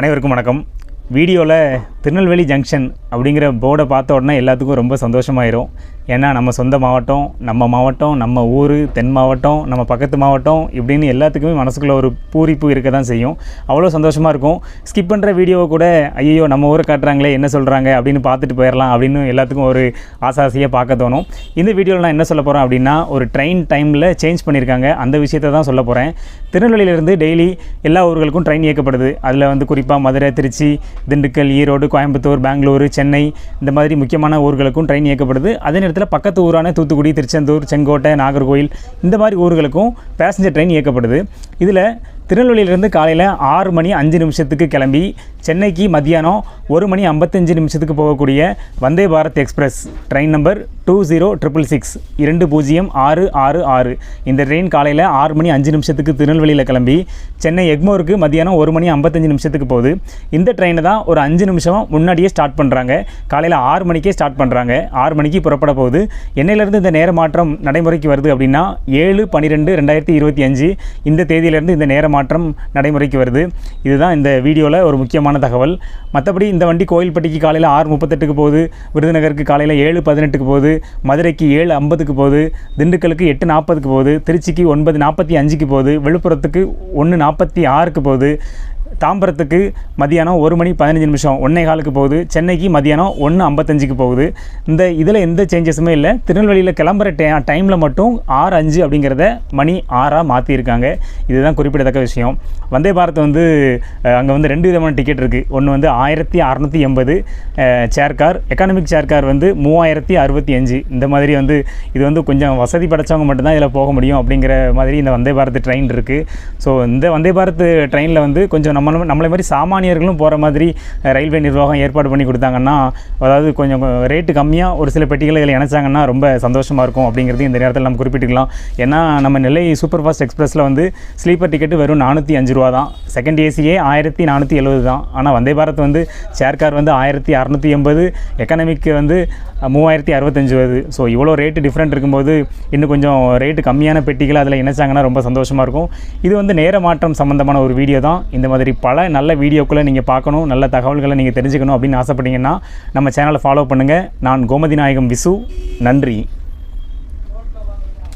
அனைவருக்கும் வணக்கம். வீடியோவில் திருநெல்வேலி ஜங்ஷன் அப்படிங்கிற போர்டை பார்த்த உடனே எல்லாத்துக்கும் ரொம்ப சந்தோஷமாயிரும். ஏன்னா நம்ம சொந்த மாவட்டம் நம்ம மாவட்டம் நம்ம ஊர் தென் மாவட்டம் நம்ம பக்கத்து மாவட்டம் இப்படின்னு எல்லாத்துக்குமே மனசுக்குள்ளே ஒரு பூரிப்பு இருக்க தான் செய்யும். அவ்வளோ சந்தோஷமாக இருக்கும். ஸ்கிப் பண்ணுற வீடியோவை கூட ஐயோ நம்ம ஊரை காட்டுறாங்களே என்ன சொல்கிறாங்க அப்படின்னு பார்த்துட்டு போயிடலாம் அப்படின்னு எல்லாத்துக்கும் ஒரு ஆசாசியாக பார்க்க தோணும். இந்த வீடியோவில் நான் என்ன சொல்ல போகிறேன் அப்படின்னா ஒரு ட்ரெயின் டைமில் சேஞ்ச் பண்ணியிருக்காங்க அந்த விஷயத்தை தான் சொல்ல போகிறேன் திருநெல்வேலியிலேருந்து டெய்லி எல்லா ஊர்களுக்கும் ட்ரெயின் இயக்கப்படுது. அதில் வந்து குறிப்பாக மதுரை திருச்சி திண்டுக்கல் ஈரோடு கோயம்புத்தூர் பெங்களூரு சென்னை இந்த மாதிரி முக்கியமான ஊர்களுக்கும் ட்ரெயின் இயக்கப்படுது. அதே நேரத்தில் பக்கத்து ஊரான தூத்துக்குடி திருச்செந்தூர் செங்கோட்டை நாகர்கோயில் இந்த மாதிரி ஊர்களுக்கும் பேசஞ்சர் ட்ரெயின் இயக்கப்படுது. இதில் திருநெல்வேலியிலிருந்து காலையில் ஆறு மணி அஞ்சு நிமிஷத்துக்கு கிளம்பி சென்னைக்கு மத்தியானம் ஒரு மணி ஐம்பத்தஞ்சு நிமிஷத்துக்கு போகக்கூடிய Vande Bharat express train number two zero triple six இரண்டு பூஜ்ஜியம் ஆறு ஆறு ஆறு. இந்த ட்ரெயின் காலையில் ஆறு மணி அஞ்சு நிமிஷத்துக்கு திருநெல்வேலியில் கிளம்பி சென்னை எக்மோருக்கு மத்தியானம் ஒரு மணி ஐம்பத்தஞ்சு நிமிஷத்துக்கு போகுது. இந்த ட்ரெயினை தான் ஒரு அஞ்சு நிமிஷம் முன்னாடியே ஸ்டார்ட் பண்ணுறாங்க காலையில் ஆறு மணிக்கே ஸ்டார்ட் பண்ணுறாங்க ஆறு மணிக்கு புறப்பட போகுது. என்னையிலேருந்து இந்த நேர மாற்றம் நடைமுறைக்கு வருது அப்படின்னா ஏழு பன்னிரெண்டு ரெண்டாயிரத்தி இருபத்தி அஞ்சு. இந்த தேதியிலேருந்து இந்த நேர மாற்றம் மாற்றம் நடைமுறைக்கு வருது. இதுதான் இந்த வீடியோவில் ஒரு முக்கியமான தகவல். மற்றபடி இந்த வண்டி கோயில்பட்டிக்கு காலையில் ஆறு முப்பத்தெட்டுக்கு போகுது விருதுநகருக்கு காலையில் ஏழு பதினெட்டுக்கு போகுது மதுரைக்கு ஏழு ஐம்பதுக்கு போகுது திண்டுக்கலுக்கு எட்டு நாற்பதுக்கு போகுது திருச்சிக்கு ஒன்பது நாற்பத்தி அஞ்சுக்கு போகுது விழுப்புரத்துக்கு ஒன்று நாற்பத்தி ஆறுக்கு போகுது. தாம்பரத்துக்கு மதியானம் ஒரு மணி பதினஞ்சு நிமிஷம் ஒன்றே காலுக்கு போகுது. சென்னைக்கு மதியானம் ஒன்று ஐம்பத்தஞ்சுக்கு போகுது. இந்த இதில் எந்த சேஞ்சஸுமே இல்லை. திருநெல்வேலியில் கிளம்புற டே டைமில் மட்டும் ஆறு அஞ்சு அப்படிங்கிறத மணி ஆறாக மாற்றியிருக்காங்க இதுதான் குறிப்பிடத்தக்க விஷயம். வந்தே பாரத் வந்து அங்கே வந்து ரெண்டு விதமான டிக்கெட் இருக்குது ஒன்று வந்து ஆயிரத்தி அறநூற்றி எண்பது chair car economic chair car வந்து மூவாயிரத்தி அறுபத்தி அஞ்சு. இந்த மாதிரி வந்து இது வந்து கொஞ்சம் வசதி படைச்சவங்க மட்டும்தான் இதில் போக முடியும் அப்படிங்கிற மாதிரி இந்த வந்தே பாரத் ட்ரெயின் இருக்குது ஸோ இந்த வந்தே பாரத் ட்ரெயினில் வந்து கொஞ்சம் நம்ம நம்மளை மாதிரி சாமானியர்களும் போகிற மாதிரி ரயில்வே நிர்வாகம் ஏற்பாடு பண்ணி கொடுத்தாங்கன்னா அதாவது கொஞ்சம் ரேட்டு கம்மியாக ஒரு சில பெட்டிகளை இதில் இணைச்சாங்கன்னா ரொம்ப சந்தோஷமாக இருக்கும் அப்படிங்கிறது இந்த நேரத்தில் நம்ம குறிப்பிட்டுக்கலாம். ஏன்னா நம்ம நெல்லை சூப்பர் ஃபாஸ்ட் எக்ஸ்பிரஸில் வந்து ஸ்லீப்பர் டிக்கெட்டு வெறும் நானூற்றி அஞ்சு ரூபா தான். செகண்ட் ஏசியே ஆயிரத்தி நானூற்றி எழுபது தான். ஆனால் வந்தே பாரத் வந்து சேர் கார் வந்து ஆயிரத்தி அறநூற்றி எண்பது எக்கனாமிக்கு வந்து மூவாயிரத்தி அறுபத்தஞ்சு வருது. ஸோ இவ்வளோ ரேட்டு டிஃப்ரெண்ட் இருக்கும்போது இன்னும் கொஞ்சம் ரேட்டு கம்மியான பெட்டிகளை அதில் இணைச்சாங்கன்னா ரொம்ப சந்தோஷமாக இருக்கும். இது வந்து நேர மாற்றம் சம்மந்தமான ஒரு வீடியோ தான். இந்த மாதிரி பல நல்ல வீடியோக்களை நீங்கள் பார்க்கணும் நல்ல தகவல்களை நீங்கள் தெரிஞ்சுக்கணும் அப்படின்னு ஆசைப்பட்டீங்கன்னா நம்ம சேனலை ஃபாலோ பண்ணுங்கள் நான் கோமதி நாயகம் விசு. நன்றி.